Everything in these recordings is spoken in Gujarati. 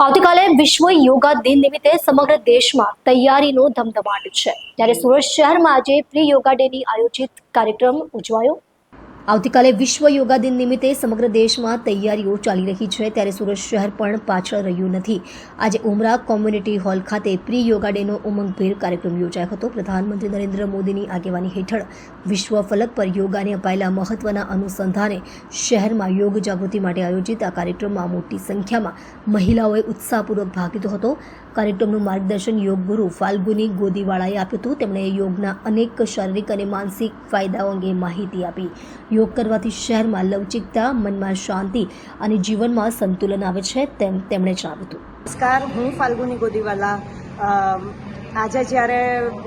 આવતીકાલે વિશ્વ યોગા દિન નિમિત્તે સમગ્ર દેશમાં તૈયારીનો ધમધમાટ છે. ત્યારે સુરત શહેરમાં આજે પ્રી યોગા ડેની આયોજિત કાર્યક્રમ ઉજવાયો. આવતીકાલે વિશ્વ યોગા દિન નિમિત્તે સમગ્ર દેશમાં તૈયારીઓ ચાલી રહી છે. ત્યારે સુરત શહેર પણ પાછળ રહ્યું નથી. આજે ઉમરા કોમ્યુનિટી હોલ ખાતે પ્રી યોગા ડેનો ઉમંગભેર કાર્યક્રમ યોજાયો હતો. પ્રધાનમંત્રી નરેન્દ્ર મોદીની આગેવાની હેઠળ વિશ્વ ફલક પર યોગાને અપાયેલા મહત્વના અનુસંધાને શહેરમાં યોગ જાગૃતિ માટે આયોજિત આ કાર્યક્રમમાં મોટી સંખ્યામાં મહિલાઓએ ઉત્સાહપૂર્વક ભાગ લીધો હતો. કાર્યક્રમનું માર્ગદર્શન યોગ ગુરુ ફાલ્ગુની ગોદીવાળાએ આપ્યું હતું. તેમણે યોગના અનેક શારીરિક અને માનસિક ફાયદાઓ અંગે માહિતી આપી. યોગ કરવાથી શહેરમાં લવચિકતા, મનમાં શાંતિ અને જીવનમાં સંતુલન આવે છે તેમ તેમણે જણાવ્યું હતું. નમસ્કાર, હું ફાલ્ગુની ગોદીવાલા. આજે જ્યારે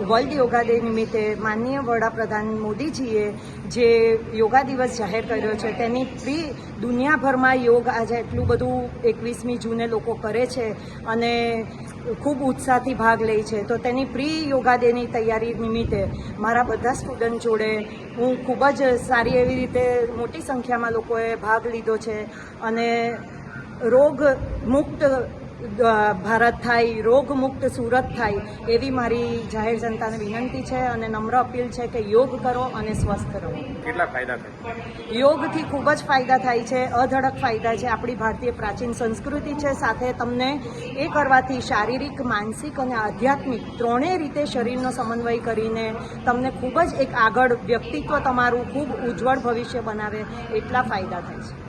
વર્લ્ડ યોગા ડે નિમિત્તે માનનીય વડાપ્રધાન મોદીજીએ જે યોગા દિવસ જાહેર કર્યો છે, તેની પ્રી દુનિયાભરમાં યોગ આજે એટલું બધું એકવીસમી જૂને લોકો કરે છે અને ખૂબ ઉત્સાહથી ભાગ લે છે. તો તેની પ્રી યોગા ડેની તૈયારી નિમિત્તે મારા બધા સ્ટુડન્ટ જોડે હું ખૂબ જ સારી એવી રીતે મોટી સંખ્યામાં લોકોએ ભાગ લીધો છે. અને રોગ મુક્ત ભારત થાય રોગમુક્ત સુરત થાય એવી મારી જાહેર જનતાને વિનંતી છે અને નમ્ર અપીલ છે કે યોગ કરો અને સ્વસ્થ રહો. કેટલા ફાયદા થાય? યોગથી ખૂબ જ ફાયદા થાય છે અધડક ફાયદા છે આપણી ભારતીય પ્રાચીન સંસ્કૃતિ છે. સાથે તમને એ કરવાથી શારીરિક માનસિક અને આધ્યાત્મિક ત્રણેય રીતે શરીરનો સમન્વય કરીને તમને ખૂબ જ એક આગળ વ્યક્તિત્વ તમારું ખૂબ ઉજ્જવળ ભવિષ્ય બનાવે એટલા ફાયદા થાય છે.